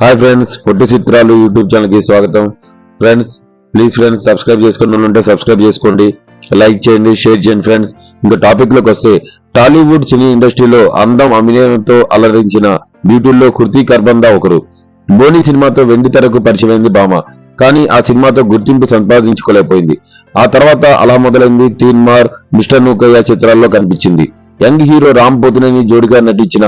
Hi friends పొట్టి చిత్రాలు YouTube ఛానల్కి స్వాగతం. ఫ్రెండ్స్ ప్లీజ్ ఫ్రెండ్స్ సబ్స్క్రైబ్ చేసుకుని ఉంటే సబ్స్క్రైబ్ చేసుకోండి. లైక్ చేయండి షేర్ చేయండి ఫ్రెండ్స్ ఇంకా టాపిక్లోకి వస్తే టాలీవుడ్ సినీ ఇండస్ట్రీలో అందం అభినయంతో అలరించిన బ్యూటీల్లో కృతి కర్బందా ఒకరు. బోని సినిమాతో వెండి తెరకు పరిచయమైంది భామ. కానీ ఆ సినిమాతో గుర్తింపు సంపాదించుకోలేకపోయింది. ఆ తర్వాత అలా మొదలైంది తీన్మార్ మిస్టర్ నూకయ్య చిత్రాల్లో కనిపించింది. యంగ్ హీరో రామ్ పోతునేని జోడిగా నటించిన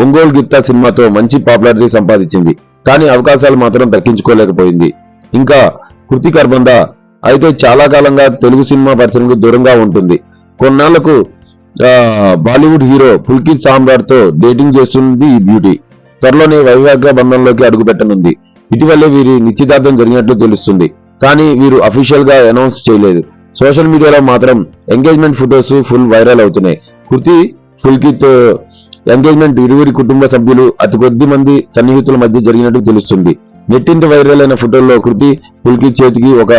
ఒంగోలు గిత్తా సినిమాతో మంచి పాపులారిటీ సంపాదించింది. కానీ అవకాశాలు మాత్రం దక్కించుకోలేకపోయింది ఇంకా కృతి కర్బంద అయితే చాలా కాలంగా తెలుగు సినిమా పరిశ్రమకు దూరంగా ఉంటుంది. కొన్నాళ్ళకు బాలీవుడ్ హీరో పుల్కిత్ సామ్రాట్తో డేటింగ్ చేస్తుంది ఈ బ్యూటీ. త్వరలోనే వైవాహిక బంధంలోకి అడుగుపెట్టనుంది. ఇటీవలే వీరి నిశ్చితార్థం జరిగినట్లు తెలుస్తుంది. కానీ వీరు అఫీషియల్గా అనౌన్స్ చేయలేదు. సోషల్ మీడియాలో మాత్రం ఎంగేజ్మెంట్ ఫొటోస్ ఫుల్ వైరల్ అవుతున్నాయి. కృతి పుల్కిత్ ఎంగేజ్మెంట్ ఇరువురి కుటుంబ సభ్యులు అతి కొద్ది మంది సన్నిహితుల మధ్య జరిగినట్టు తెలుస్తుంది. నెట్టింటి వైరల్ అయిన ఫోటోల్లో కృతి పుల్కి చేతికి ఒక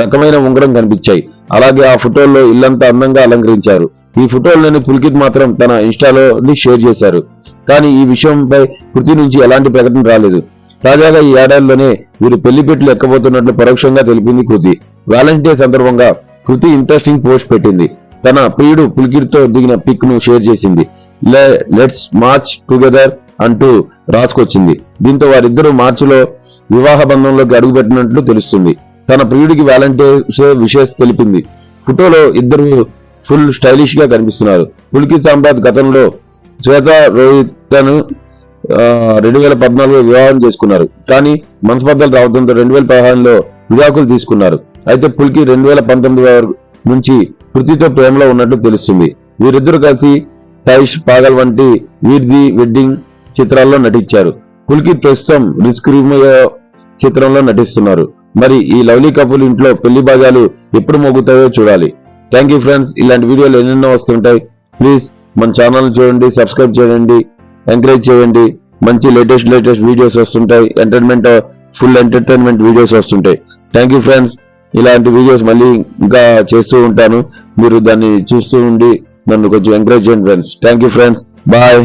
రకమైన ఉంగరం కనిపించాయి. అలాగే ఆ ఫోటోల్లో ఇల్లంతా అందంగా అలంకరించారు. ఈ ఫోటోలను పుల్కిత్ మాత్రం తన ఇన్స్టాలో షేర్ చేశారు. కానీ ఈ విషయంపై కృతి నుంచి ఎలాంటి ప్రకటన రాలేదు. తాజాగా ఈ ఏడాదిలోనే వీరు పెళ్ళిపెట్లు ఎక్కబోతున్నట్లు పరోక్షంగా తెలిపింది కృతి. వ్యాలంటైన్ డే సందర్భంగా కృతి ఇంట్రెస్టింగ్ పోస్ట్ పెట్టింది. తన ప్రియుడు పుల్కిత్తో దిగిన పిక్ను షేర్ చేసింది. లెట్స్ మార్చ్ టుగెదర్ అంటూ రాసుకొచ్చింది. దీంతో వారిద్దరూ మార్చిలో వివాహ బంధంలోకి అడుగుపెట్టినట్లు తెలుస్తుంది. తన ప్రియుడికి వ్యాలంటైన్స్ విషేస్ తెలిపింది. ఫోటోలో ఇద్దరు ఫుల్ స్టైలిష్గా కనిపిస్తున్నారు. పుల్కి సాంబ్రాత్ గతంలో శ్వేత రోహితను రెండు వేల పద్నాలుగులో వివాహం చేసుకున్నారు. కానీ మనస్పర్ధలు రావడంతో రెండు వేల పదహారులో విడాకులు తీసుకున్నారు. అయితే పుల్కి రెండు వేల పంతొమ్మిది వరకు నుంచి పృథ్వీతో ప్రేమలో ఉన్నట్లు తెలుస్తుంది. వీరిద్దరూ కలిసి తైష్ పాగల్ వంటి వీర్ది వెడ్డింగ్ చిత్రాల్లో నటించారు. పుల్కిత్ ప్రస్తుతం రిస్క్ రిమయో చిత్రంలో నటిస్తున్నారు. మరి ఈ లవ్లీ కపుల్ ఇంట్లో పెళ్ళి భాగాలు ఎప్పుడు మోగుతాయో చూడాలి. థ్యాంక్ యూ ఫ్రెండ్స్ ఇలాంటి వీడియోలు ఎన్నెన్నో వస్తుంటాయి. ప్లీజ్ మన ఛానల్ చూడండి సబ్స్క్రైబ్ చేయండి ఎంకరేజ్ చేయండి. మంచి లేటెస్ట్ లేటెస్ట్ వీడియోస్ వస్తుంటాయి. ఎంటర్టైన్మెంట్ ఫుల్ ఎంటర్టైన్మెంట్ వీడియోస్ వస్తుంటాయి. థ్యాంక్ యూ ఫ్రెండ్స్ ఇలాంటి వీడియోస్ మళ్ళీ ఇంకా చేస్తూ ఉంటాను. మీరు దాన్ని చూస్తూ ఉండి నన్ను కొంచెం ఎంకరేజ్ చేయండి friends thank you friends bye